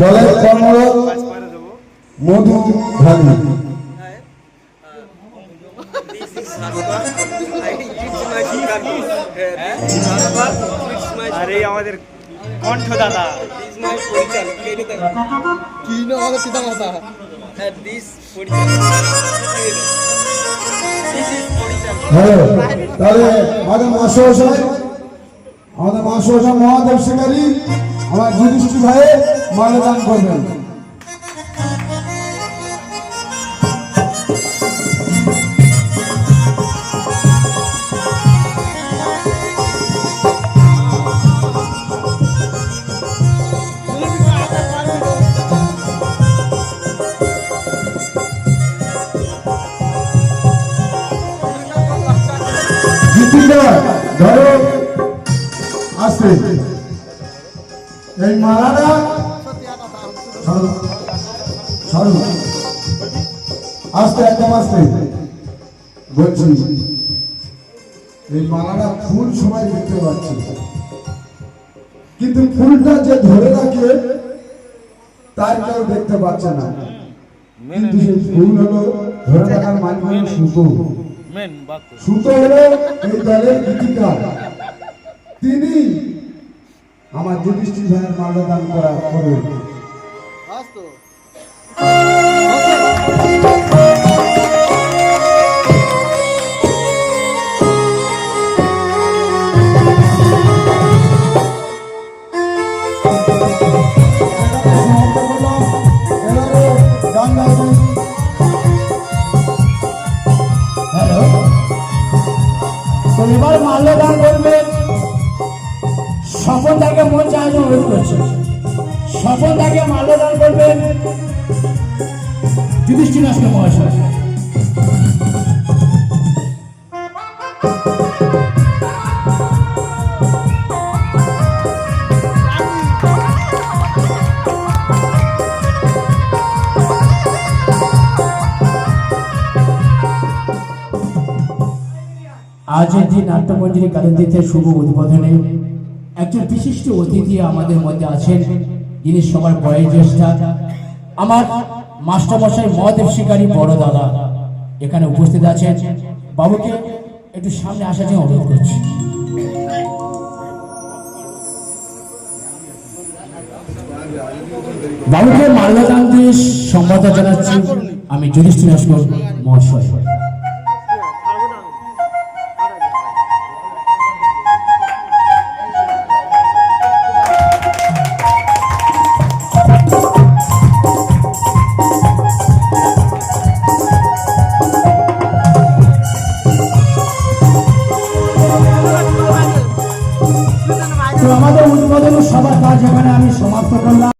দলের কর্মরত মধু ভাগী আরে আমাদের কণ্ঠ দাদা কি না আমাদের পিতা মাতা পরিচাল হ্যালো তাহলে আমাদের মাস্টারমশাই আমাদের মাস্টারমশাই মহাদেব শিকারী আমার যুধিষ্ঠি ভাইয়ের মাল্যদান করবেন। ধরো। আসতে এই মালাটা সরু সরু। আস্তে একদম আস্তে বলছি এই মালাটা ফুল সবাই দেখতে পাচ্ছে। কিন্তু ফুলটা যে ধরে রাখে তার কেউ দেখতে পাচ্ছে না। কিন্তু সেই ফুল হলো ধরে রাখার হলো সুতো। সুতো হলো এই দলের গীতিকার। তিনি আমার যুধিষ্ঠির ভাইয়ের মাল্যদান করা এবার মাল্যদান করবেন স্বপন তাকে মন চায় অনুরোধ করছে। স্বপন তাকে মাল্যদান করবেন। যুধিষ্ঠির নষ্ট মহাশয়। আজ এই নাট্যমঞ্জরি কালিন্দিতে শুভ উদ্বোধনে একজন বিশিষ্ট অতিথি আমাদের মধ্যে আছেন। যিনি সবার বয়োজ্যেষ্ঠা আমার মাস্টারমশাই মহাদেব শিকারী বড় দাদা এখানে উপস্থিত আছেন। বাবুকে একটু সামনে আসার জন্য অনুরোধ করছি। বাবুকে মাল্যদান দিয়ে সম্বাদ জানাচ্ছি। আমি যুধিষ্ঠির মহাশয়। তো তা যেখানে আমি সমাপ্ত করলাম।